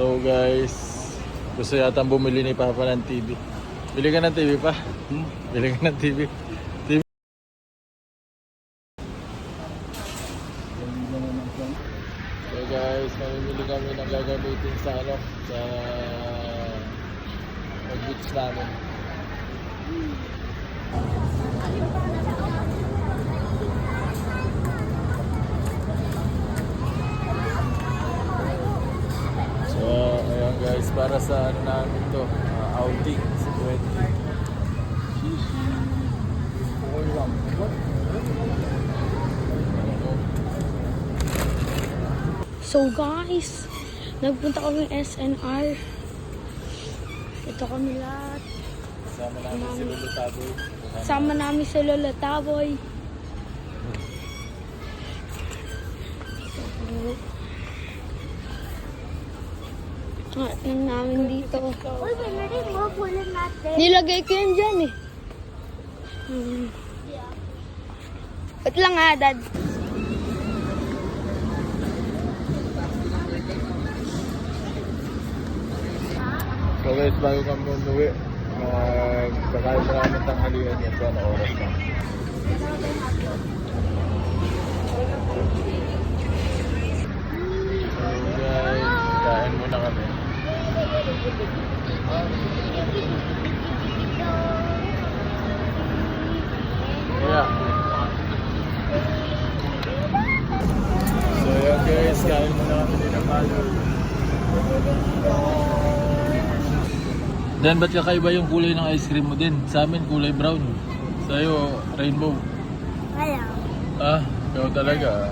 So guys, gusto yata bumili ni Papa ng TV. Bili ka ng TV pa? Hmm? Bili ka ng TV. TV. So guys, mamimili kami ng gagamitin sa ano, sa mag-beach namin. So, ayan guys, para sa ano namin to, uh, outing sa 20. So guys, nagpunta kami SNR. Ito kami lahat. Kasama namin si Lolo Taboy. Kasama namin si Lola Taboy. Ah, nang namin dito. Uy, pwede mo pulin natin. Nilagay ko yan dyan eh. Hmm. Wait lang ha, dad. So guys, bago kami umuwi, magkakain na namin tanghalian yan. Ano oras na? So guys, kain muna kami. Yeah. So yan guys, kain muna kami din ng malo. Dan, ba't kakaiba yung kulay ng ice cream mo din? Sa amin, kulay brown. Sa'yo, rainbow. Wala. Ah, ikaw talaga.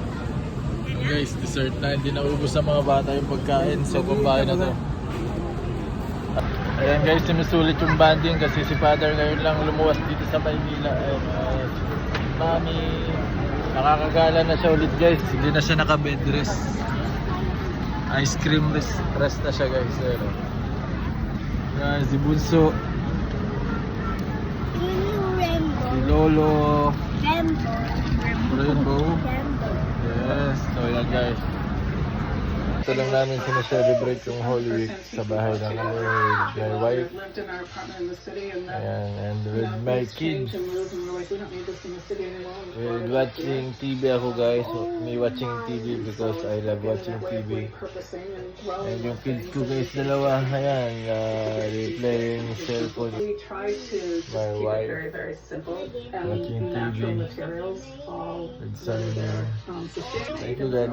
So guys, dessert na. Hindi naubos sa mga bata yung pagkain. So, pambahay na to. Ayan guys, sinusulit yung banding kasi si father ngayon lang lumuwas dito sa Maynila. And, uh, mami, nakakagala na siya ulit guys. Hindi na siya naka-bed rest. Ice cream rest, rest na siya guys. Ayan, oh. Yan, si Bunso, si Lolo, Rainbow. Rainbow. Rainbow. Yes, so yan guys. Ito lang namin sineselebrate yung Holy Week sa bahay ng kami with my wife. Ayan, and with my kids. With watching TV ako guys. Me watching TV because I love watching TV. And yung kids ko guys dalawa, ayan, uh, they playing cellphone. My wife. Watching TV. With sun there. sustainable. Thank you God.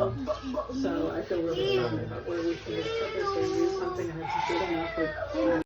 So I feel really Well we can just.